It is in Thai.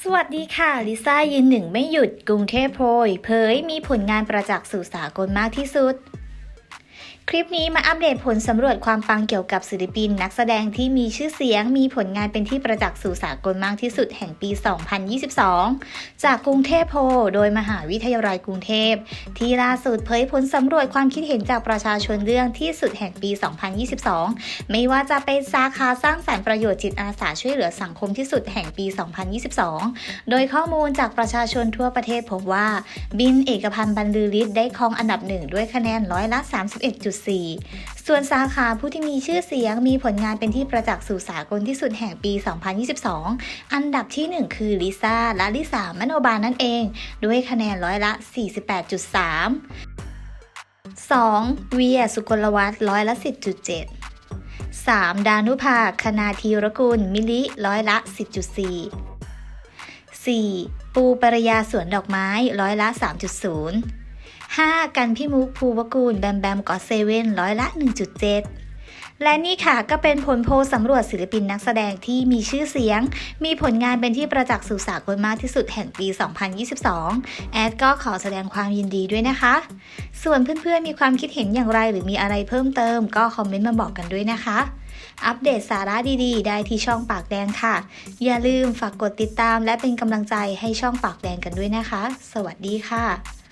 สวัสดีค่ะ ลิซ่ายืนหนึ่งไม่หยุดกรุงเทพโพยเผยมีผลงานประจักษ์สู่สากลมากที่สุด คลิปนี้มาอัปเดตผลสำรวจความปังเกี่ยวกับศิลปิน นักแสดงที่มีชื่อเสียง มีผลงานเป็นที่ประจักษ์สู่สากลมากที่สุดแห่งปี 2022 จากกรุงเทพโพโดยมหาวิทยาลัยกรุงเทพ ที่ล่าสุดเผยผลสำรวจความคิดเห็นจากประชาชนเรื่องที่สุดแห่งปี 2022 ไม่ว่าจะเป็นสาขาสร้างสรรค์ประโยชน์จิตอาสาช่วยเหลือสังคมที่สุดแห่งปี 2022 โดยข้อมูลจากประชาชนทั่วประเทศพบว่า บินเอกพันธ์บรรลือฤทธิ์ได้ครองอันดับหนึ่งด้วยคะแนนร้อยละส่วนสาขาผู้ที่มีชื่อเสียงมีผลงานเป็นที่ประจักษ์สู่สากลที่สุดแห่งปี 2022 อันดับที่ 1 คือลิซ่าและลิสามโนบาลนั่นเอง ด้วยคะแนนร้อยละ 48.3 2. เวียสุกลวัฒน์ร้อยละ 10.7 3. ดานุภาคณาธีรกุล มิลิร้อยละ 10.4 4. ปูปรยาสวนดอกไม้ร้อยละ 3.0 5. กันพี่มุกภูวกูล แบมแบมกอเซเว่นร้อยละ 1.7 และนี่ค่ะก็เป็นผลโพลสำรวจศิลปินนักแสดงที่มีชื่อเสียง มีผลงานเป็นที่ประจักษ์สู่สากลมากที่สุดแห่งปี 2022 แอดก็ขอแสดงความยินดีด้วยนะคะ ส่วนเพื่อนๆมีความคิดเห็นอย่างไรหรือมีอะไรเพิ่มเติม ก็คอมเมนต์มาบอกกันด้วยนะคะอัปเดตสาระดีๆ ได้ที่ช่องปากแดงค่ะ อย่าลืมฝากกดติดตามและเป็นกำลังใจให้ช่องปากแดงกันด้วยนะคะ สวัสดีค่ะ